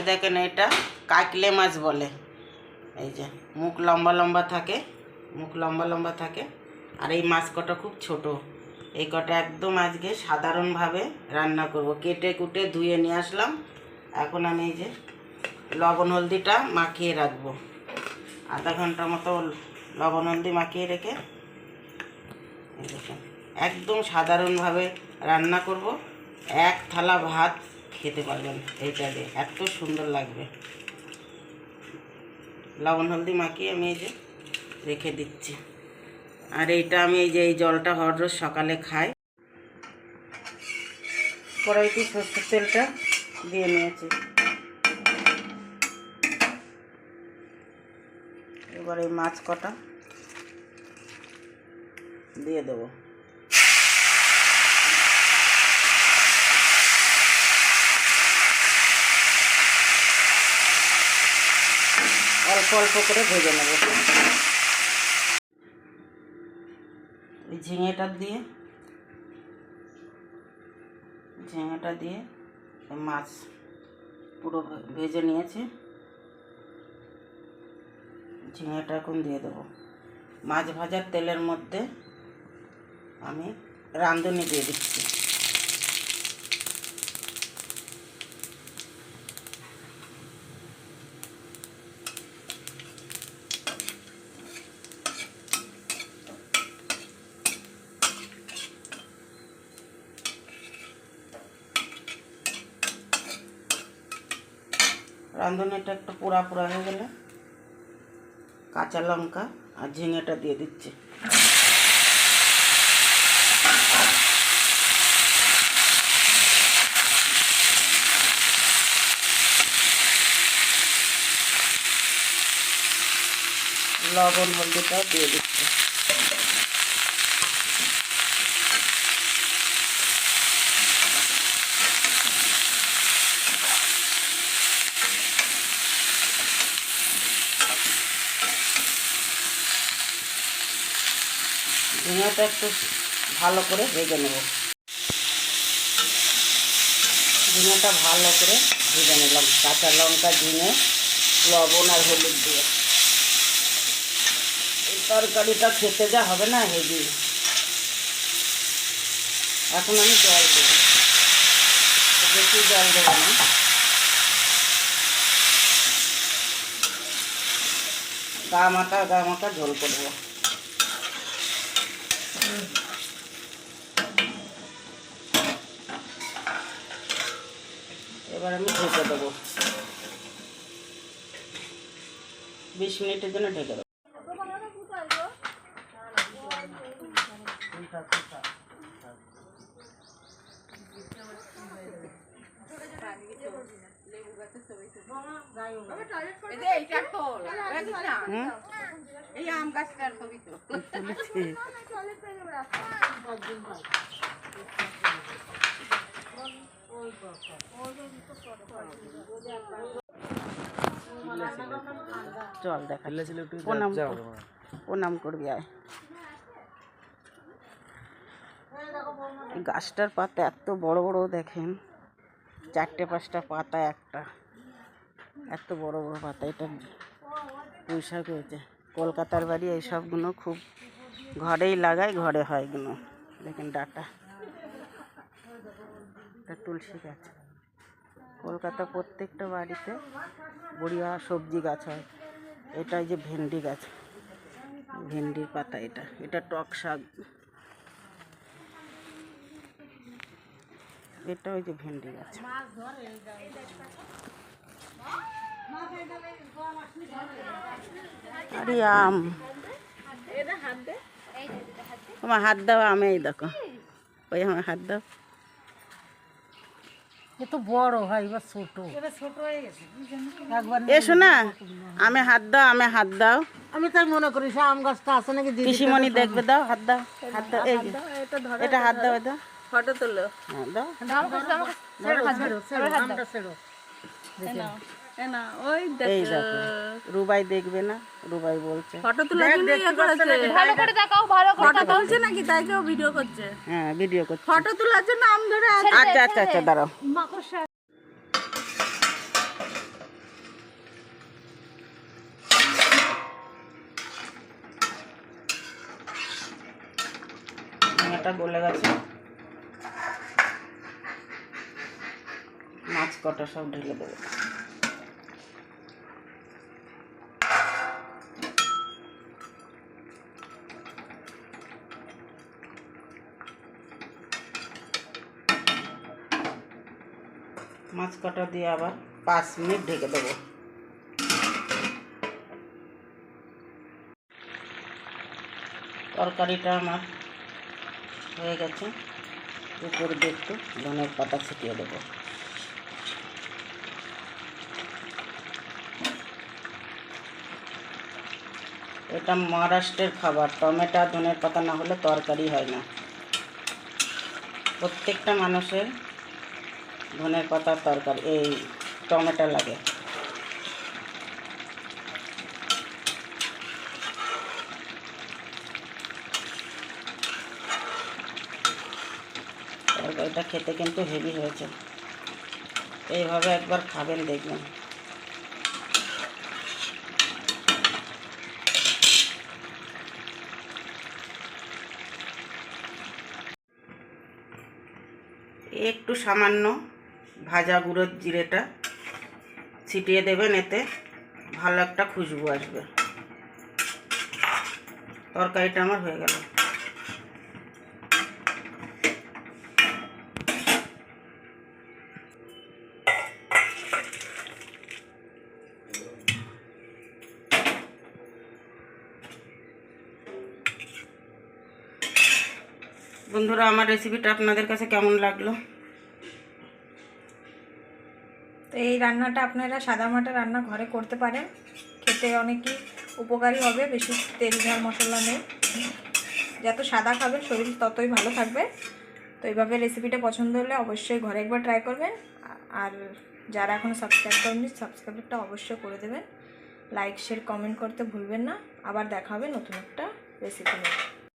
এই দেখেন এটা কাকলে মাছ বলে। এই যে, মুখ লম্বা লম্বা থাকে, মুখ লম্বা লম্বা থাকে। আর এই মাছ কটা খুব ছোট। এই কটা একদম আজকে সাধারণভাবে রান্না করব। কেটে কুটে ধুয়ে নিয়ে আসলাম। এখন আমি এই যে লবণ হলদিটা মাখিয়ে রাখব। আধা ঘণ্টা মতো লবণ হলদি মাখিয়ে রেখে একদম সাধারণভাবে রান্না করব। এক থালা ভাত খেতে পারবেন এইটা দিয়ে এত সুন্দর লাগবে। লবণ, হলদি মাখিয়ে আমি এই যে রেখে দিচ্ছি। আর এইটা আমি এই যে এই জলটা হর রোজ সকালে খাই। কড়াইতে সর্ষের তেলটা দিয়ে নিয়েছি। এবার এই মাছ কটা দিয়ে দেবো। অল্প অল্প করে ভেজে নেব। ঝিঙেটা দিয়ে ঝিঙেটা দিয়ে মাছ পুরো ভেজে নিয়েছি। ঝিঙেটা এখন দিয়ে দেবো। মাছ ভাজার তেলের মধ্যে আমি রাঁধুনি দিয়ে দিচ্ছি। রাঁধুনিটা একটু পোড়া পোড়া হয়ে গেলে কাঁচা লঙ্কা আর ঝিঙেটা দিয়ে দিচ্ছি। লবণ হলদিটাও দিয়ে দিচ্ছি। ঝিঙেটা একটু ভালো করে ভেজে নেব। ঝিঙেটা ভালো করে ভেজে নিলাম। কাঁচা লঙ্কা ঝিঙে লবণ আর হলুদ দিয়ে। তরকারিটা খেতে যা হবে না, হেভি। এখন আমি জল দেবো। বেশি জল দেবো না। গা মাখা গা মাখা ঝোল করব এবার আমি ঢেকে দেবো। বিশ মিনিটের জন্য ঢেকে দেবো? এই আম গাছটার ছবি তো। চল দেখা। প্রণাম প্রণাম করবি আয়। গাছটার পাতা এত বড় বড় দেখেন। চারটে পাঁচটা পাতা একটা। এত বড় বড় পাতা এটা পুঁই শাক হয়েছে। কলকাতার বাড়ি এইসবগুলো খুব ঘরেই লাগায় ঘরে হয় এগুলো। দেখেন ডাটা। এটা তুলসী গাছ। কলকাতা প্রত্যেকটা বাড়িতে বড়িয়া সবজি গাছ হয়। এটা যে ভেন্ডি গাছ। ভেন্ডির পাতা এটা। এটা টক শাক। এটা ওই যে ভেন্ডি গাছ। আরে আম। আমার হাত দাও আমি এই দেখো। ওই আমার হাত দাও। এ তো বড় ভাই এবার ছোট ছোট হয়ে গেছে এসো না আমি হাত দাও আমি হাত দাও আমি তাই মনে করি সে আম গাছটা আছে নাকি পিসিমণি দেখবে দাও হাত দাও হাত দাও এই এটা হাত দাও দাও ফটো তুলো দাও দাও রুবাই দেখবে না রুবাই বলছে। হ্যাঁ, আচ্ছা আচ্ছা আচ্ছা দাঁড়াও। গেছে। মাছ কটা সব ঢেলে দেবে। মাছ কটা দিয়ে আবার পাঁচ মিনিট ঢেকে দেবো। তরকারিটা আমার হয়ে গেছে। উপর দিয়ে একটু ধনের পাতা ছিটিয়ে দেবো। এটা মহারাষ্ট্রের খাবার। টমেটো, ধনের পাতা না হলে তরকারি হয় না। প্রত্যেকটা মানুষের ধনের পাতার তরকারি, এই টমেটো লাগে। তরকারিটা খেতে কিন্তু হেভি হয়েছে। এইভাবে একবার খাবেন, দেখবেন। একটু সামান্য ভাজা গুঁড়োর জিরেটা ছিটিয়ে দেবেন, এতে ভালো একটা খুশবু আসবে। তরকারিটা আমার হয়ে গেল। বন্ধুরা, আমার রেসিপিটা আপনাদের কাছে কেমন লাগল? তো এই রান্নাটা আপনারা সাদা মাটা রান্না ঘরে করতে পারেন। খেতে অনেকই উপকারী হবে, বেশি তেল ঝাল মশলা নেই। যত সাদা খাবেন, শরীর ততই ভালো থাকবে। তো এইভাবে রেসিপিটা পছন্দ হলে অবশ্যই ঘরে একবার ট্রাই করবেন। আর যারা এখনও সাবস্ক্রাইব করেননি সাবস্ক্রাইবটা অবশ্যই করে দেবেন। লাইক শেয়ার কমেন্ট করতে ভুলবেন না। আবার দেখা হবে নতুন একটা রেসিপি নিয়ে।